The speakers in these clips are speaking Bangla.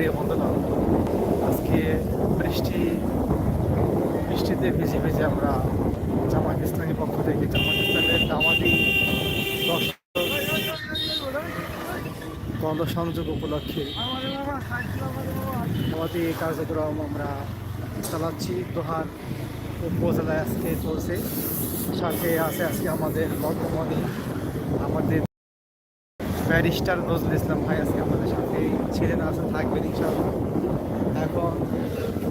প্রিয় বন্ধুগণ, আজকে বৃষ্টি, বৃষ্টিতে ভিজে ভিজে আমরা ইসলামী পক্ষ থেকে জামাত ইসলামের দর্শক গণসংযোগ উপলক্ষে দাওয়াতি কার্যক্রম আমরা চালাচ্ছি। দোহার উপজেলায় আজকে চলছে। সাথে আছে আজকে আমাদের বর্তমানে আমাদের ব্যারিস্টার নজরুল ইসলাম ভাই আজকে আমাদের সাথে ছিলেন আছে থাকবেন ইনশাআল্লাহ। এখন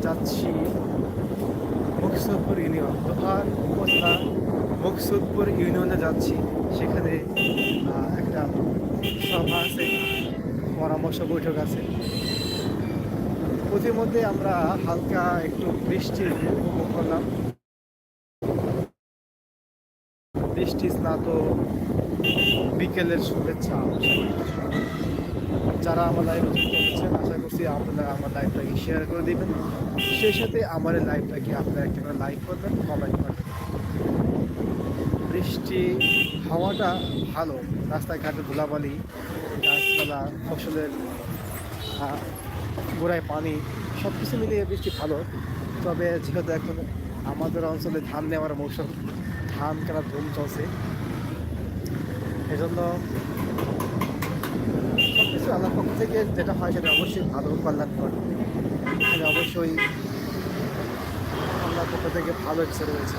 যাচ্ছি মুকসুদপুর ইউনিয়ন দোহার উপজেলা মুকসুদপুর ইউনিয়নে যাচ্ছি। সেখানে একটা সভা আছে, পরামর্শ বৈঠক আছে। প্রতিমধ্যে আমরা হালকা একটু বৃষ্টি উপভোগ করলাম। বৃষ্টি স্নাত বিকেলের শুভেচ্ছা যারা আমার লাইভে হচ্ছেন আশা করছি আপনারা আমার লাইভটাকে শেয়ার করে দিবেন। সেই সাথে আমার লাইভটাকে আপনারা একটা করে লাইক করবেন কমেন্ট করবেন। বৃষ্টি হাওয়াটা ভালো, রাস্তাঘাটে ধুলাবালি, গাছপালা, ফসলের গোড়ায় পানি সব কিছু মিলিয়ে বৃষ্টি ভালো। তবে যেহেতু এখন আমাদের অঞ্চলে ধান নেওয়ার মৌসুম, ধান কেনার ধুম চলছে। এজন্য সব কিছু আল্লাহ পক্ষ থেকে যেটা হয় সেটা অবশ্যই ভালো কল্যাণকর এখানে অবশ্যই আল্লাহর পক্ষ থেকে ভালো কিছু রয়েছে।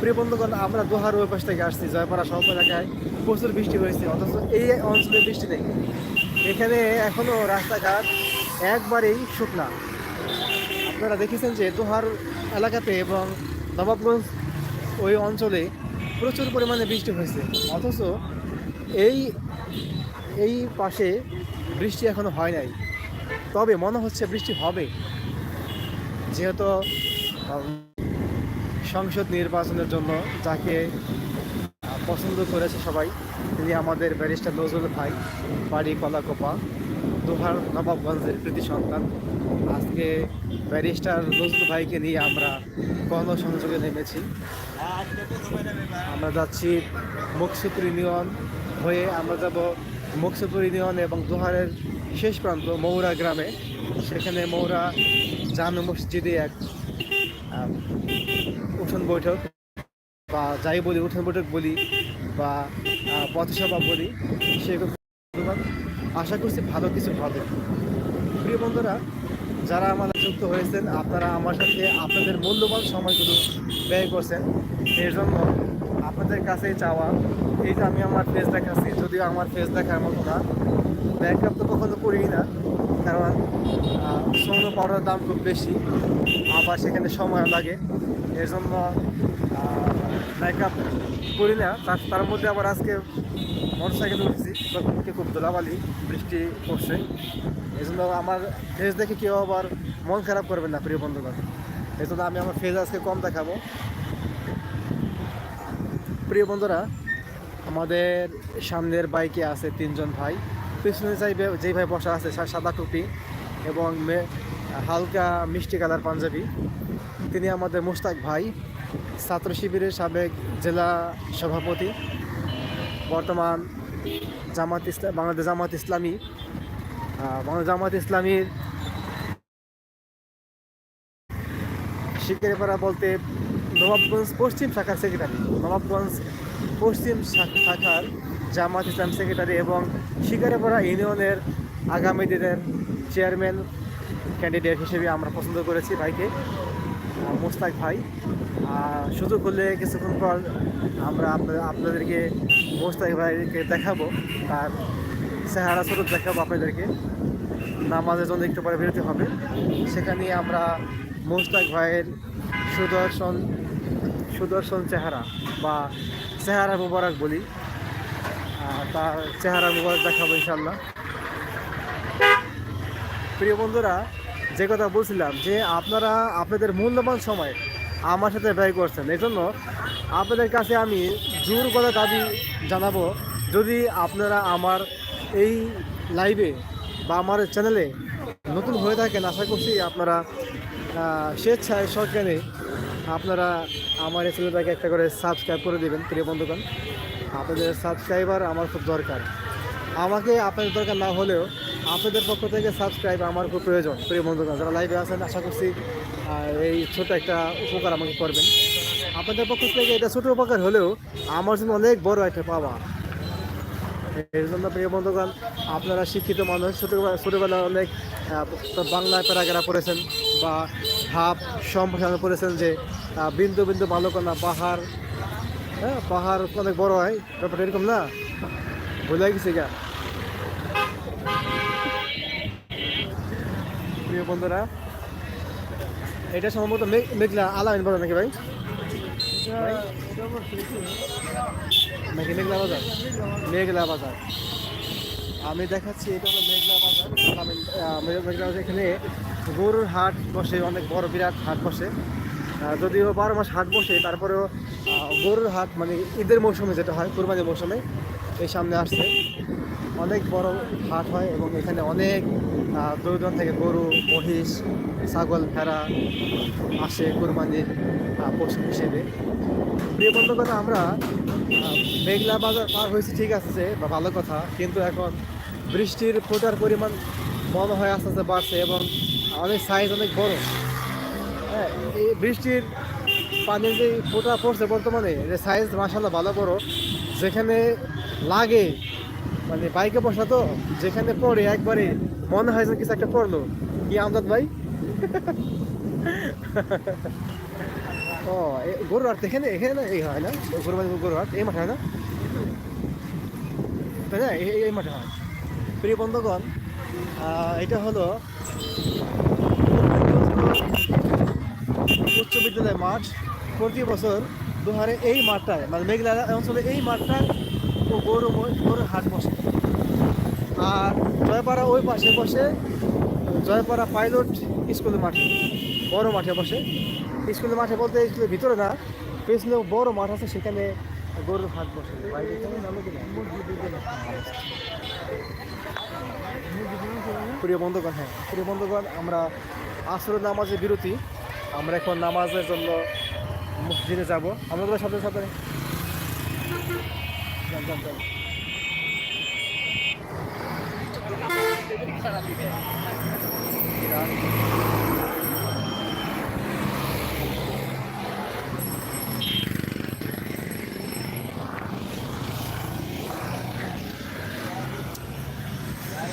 প্রিয় বন্ধুগণ, আমরা দোহার ওই থেকে আসছি, জয়পাড়া সব এলাকায় প্রচুর বৃষ্টি হয়েছে অথচ এই অঞ্চলে বৃষ্টি নেই। এখানে এখনও রাস্তাঘাট একবারেই শুকনা। আপনারা দেখেছেন যে দোহার এলাকাতে এবং নবাবগঞ্জ ওই অঞ্চলে প্রচুর পরিমাণে বৃষ্টি হয়েছে, অথচ এই এই পাশে বৃষ্টি এখনও হয় নাই। তবে মনে হচ্ছে বৃষ্টি হবে। যেহেতু সংসদ নির্বাচনের জন্য যাকে পছন্দ করেছে সবাই, তিনি আমাদের ব্যারিস্টার নজরুল ভাই, বাড়ি কলাকোপা, দোহার নবাবগঞ্জের কৃতি সন্তান। আজকে ব্যারিস্টার নজরুল ভাইকে নিয়ে আমরা গণসংযোগে নেমেছি। আমরা যাচ্ছি মুকসুপুর ইউনিয়ন হয়ে আমরা যাব মুকসুপুর ইউনিয়ন এবং দোহারের শেষ প্রান্ত মৌরা গ্রামে। সেখানে মৌরা জামে মসজিদে এক উঠোন বৈঠক বা যাই বলি, উঠোন বৈঠক বলি বা পথসভা বলি সেগুলো আশা করছি ভালো কিছু হবে। প্রিয় বন্ধুরা যারা আমাদের যুক্ত হয়েছেন, আপনারা আমার সাথে আপনাদের মূল্যবান সময়গুলো ব্যয় করছেন। এর জন্য আপনাদের কাছেই চাওয়া, এই যে আমি আমার ফেস দেখাচ্ছি, যদিও আমার ফেস দেখার মতো না ব্যাকআপ তো কখনো করি না, কারণ স্বর্ণ পাউডার দাম খুব বেশি, আবার সেখানে সময় লাগে। এর জন্য ব্যাকআপ করি না তার তার মধ্যে আবার আজকে মোটর সাইকেলে উঠেছি। তখন খুব দোলাবালি বৃষ্টি পড়ছে। এই জন্য আমার ফেস দেখে কেউ আবার মন খারাপ করবেন না, প্রিয় বন্ধুগণ। এই জন্য আমি আমার ফেস আজকে কম দেখাবো। প্রিয় বন্ধুরা, আমাদের সামনের বাইকে আছে তিনজন ভাই। পিছনে যাই যেই ভাই বসা আছে সাদা টুপি এবং হালকা মিষ্টি কালার পাঞ্জাবি। তিনি আমাদের মুস্তাক ভাই। ছাত্র শিবিরের সাবেক জেলা সভাপতি, বর্তমান জামাত ইসলাম বাংলাদেশ জামাত ইসলামী। বাংলাদেশ জামাত ইসলামীর শিকারিপাড়া বলতে নবাবগঞ্জ পশ্চিম শাখার সেক্রেটারি নবাবগঞ্জ পশ্চিম শাখার জামাত ইসলাম সেক্রেটারি এবং শিকারিপাড়া ইউনিয়নের আগামী দিনের চেয়ারম্যান ক্যান্ডিডেট হিসেবে আমরা পছন্দ করেছি ভাইকে মোস্তাক ভাই। সুযোগ হলে কিছুক্ষণ পর আমরা আপনাদের আপনাদেরকে মোস্তাক ভাইকে দেখাবো, তার চেহারা স্বরূপ দেখাবো আপনাদেরকে। নামাজের জন্য একটু পরে বেরোতে হবে। সেখানে আমরা মোস্তাক ভাইয়ের সুদর্শন সুদর্শন চেহারা বা চেহারা মুবারক বলি। তার চেহারা মুবারক দেখাবো ইনশাল্লাহ প্রিয় বন্ধুরা, যে কথা বলছিলাম যে আপনারা আপনাদের মূল্যবান সময় আমার সাথে ব্যয় করছেন। এই জন্য আপনাদের কাছে আমি জোর কথা দাবি জানাব, যদি আপনারা আমার এই লাইভে বা আমার চ্যানেলে নতুন হয়ে থাকেন, আশা করছি আপনারা স্বেচ্ছায় সজ্ঞানে আপনারা আমার এই চ্যানেলটাকে একটা করে সাবস্ক্রাইব করে দেবেন, প্রিয় বন্ধুগণ। আপনাদের সাবস্ক্রাইবার আমার খুব দরকার। আমাকে আপনাদের দরকার না হলেও আপনাদের পক্ষ থেকে সাবস্ক্রাইব আমার খুব প্রয়োজন। প্রিয় বন্ধুগণ, যারা লাইভে আছেন, আশা করছি এই ছোট একটা উপকার আমাকে করবেন। আপনাদের পক্ষ থেকে এটা ছোট উপকার হলেও আমার জন্য অনেক বড় একটা পাওয়া। এর জন্য, প্রিয় বন্ধুগণ, আপনারা শিক্ষিত মানুষ ছোটোবেলা ছোটোবেলায় অনেক বাংলায় প্যারাগ্রাফ পড়েছেন বা ভাব সম্প্রসারণ পড়েছেন যে বিন্দু বিন্দু বালকনা পাহাড় হ্যাঁ পাহাড় অনেক বড় হয়, ব্যাপারটা এরকম না? ভুলে গেছি গা। প্রিয় বন্ধুরা, এটা সম্ভবত মেঘ- মেঘলা আলামিন বাজার নাকি ভাই? নাকি মেঘলা বাজার? মেঘলা বাজার। আমি দেখাচ্ছি, এটা হলো মেঘলা বাজার। মেঘলা বাজার এখানে গরুর হাট বসে, অনেক বড় বিরাট হাট বসে। যদিও বারো মাস হাট বসে, তারপরেও গরুর হাট মানে ঈদের মৌসুমে যেটা হয়, কুরবানির মৌসুমে, এই সামনে আসছে। অনেক বড় হাট হয় এবং এখানে অনেক আহ, দূর থেকে গরু মহিষ ছাগল ভেড়া আসে কোরবানির পশু হিসেবে। প্রিয় বন্ধুগণ আমরা মেঘলা বাজার পার হয়েছি ঠিক আছে বা ভালো কথা কিন্তু এখন বৃষ্টির ফোটার পরিমাণ মনে হয় আস্তে আস্তে বাড়ছে এবং অনেক সাইজ অনেক বড়। হ্যাঁ এই বৃষ্টির পানির যে ফোটা পড়ছে বর্তমানে যে সাইজ মাসাল্লাহ ভালো বড়। যেখানে লাগে মানে বাইকে বসা তো যেখানে পড়ে একবারে মনে হয় যে কিছু একটা পড়ল। কি আমদাদ ভাই? ও গরুর হাট এখানে এখানে না এই হয় না? গরু গরুর হাট এই মাঠে হয় না? তাই না? এই- মাঠে হয়। প্রিয় বন্ধুগণ এটা হলো উচ্চ বিদ্যালয় মাঠ। প্রতি বছর দুহারে এই মাঠটায় মানে মেঘলা অঞ্চলে এই মাঠটায় গরু গরুর হাট বসে। আর জয়পাড়া ওই পাশে বসে, জয়পাড়া পাইলট স্কুলের মাঠে, বড় মাঠে বসে। স্কুলের মাঠে বলতে স্কুলের ভিতরে না পেছনে বড় মাঠ আছে, সেখানে গরুর হাট বসে। প্রিয় বন্ধুগণ হ্যাঁ প্রিয় বন্ধুগণ, আমরা আসর নামাজের বিরতি। আমরা এখন নামাজের জন্য মসজিদে যাব। আমরা সাথে সাথে যান, যান, যান।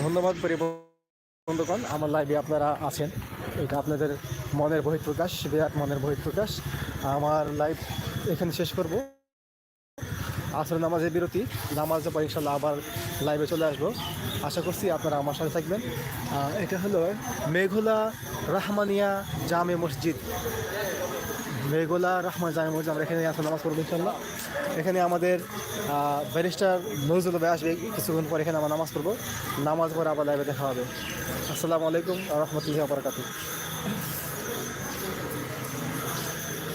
ধন্যবাদ বন্ধুগণ, আমার লাইভে আপনারা আছেন। এটা আপনাদের মনের বহিঃপ্রকাশ, বিরাট মনের বহিঃপ্রকাশ। আমার লাইভ এখানে শেষ করব। আসলে নামাজের বিরতি, নামাজ পর ইনশাল্লাহ আবার লাইভে চলে আসব। আশা করছি আপনারা আমার সাথে থাকবেন। এটা হলো মেঘলা রাহমানিয়া জামে মসজিদ। মেঘলা রহমান জামে মসজিদ, আমরা এখানে আসলে নামাজ পড়ব ইনশাল্লাহ। এখানে আমাদের ব্যারিস্টার নজরুল ভাই আসবে, কিছুক্ষণ পর এখানে আমরা নামাজ পড়ব। নামাজ পরে আবার লাইভে দেখা হবে। আসসালামু আলাইকুম রহমতুল্লাহ বরকাতু